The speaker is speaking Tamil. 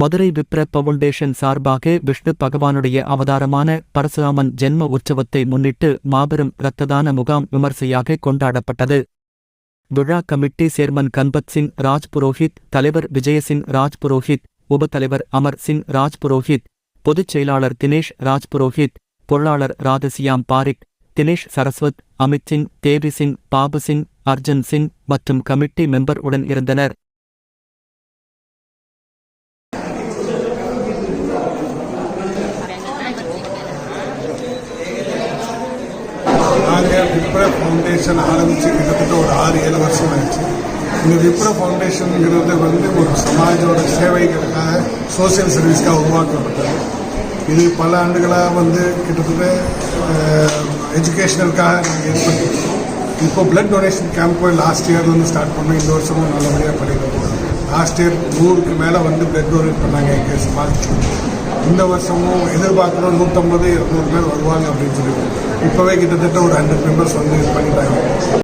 மதுரை விப்ர பவுண்டேஷன் சார்பாக விஷ்ணு பகவானுடைய அவதாரமான பரசுராமன் ஜென்ம உற்சவத்தை முன்னிட்டு மாபெரும் இரத்ததான முகாம் விமர்சையாக கொண்டாடப்பட்டது. விழா கமிட்டி சேர்மன் கன்பத் சிங் ராஜ் புரோஹித் தலைவர் விஜயசிங் ராஜ் புரோஹித் உபத்தலைவர் அமர் சிங் ராஜ் புரோஹித் பொதுச் செயலாளர் தினேஷ் ராஜ் புரோஹித் பொருளாளர் ராதசியாம் பாரிக் தினேஷ் சரஸ்வத் அமித் சிங் தேவி சிங் பாபு சிங் அர்ஜன் சிங் மற்றும் கமிட்டி மெம்பர் உடன் இருந்தனர். நாங்கள் விப்ர ஃபவுண்டேஷன் ஆரம்பித்து கிட்டத்தட்ட ஒரு ஆறு ஏழு வருஷம் ஆயிடுச்சு இந்த விப்ர ஃபவுண்டேஷனுங்கிறது வந்து ஒரு சமாஜோட சேவைகளுக்காக சோசியல் சர்வீஸ்க்காக உருவாக்கப்பட்டது இது பல ஆண்டுகளாக வந்து கிட்டத்தட்ட எஜுகேஷனலுக்காக நாங்கள் ஏற்படுத்திருக்கோம் இப்போ பிளட் டொனேஷன் கேம்ப் லாஸ்ட் இயர்லேருந்து ஸ்டார்ட் பண்ணோம் இந்த வருஷமும் நல்லபடியாக பண்ணியிருக்கோம் லாஸ்ட் இயர் நூறுக்கு மேலே வந்து பிளட் டொனேட் பண்ணாங்க எங்கள் சமாஜ் இந்த வருஷமும் எதிர்பார்க்குறோம் நூற்றம்பது இரநூறு பேர் வருவாங்க அப்படின்னு சொல்லி இப்போவே கிட்டத்தட்ட ஒரு ஹண்ட்ரட் மெம்பர்ஸ் வந்து இது பண்ணிட்டாங்க.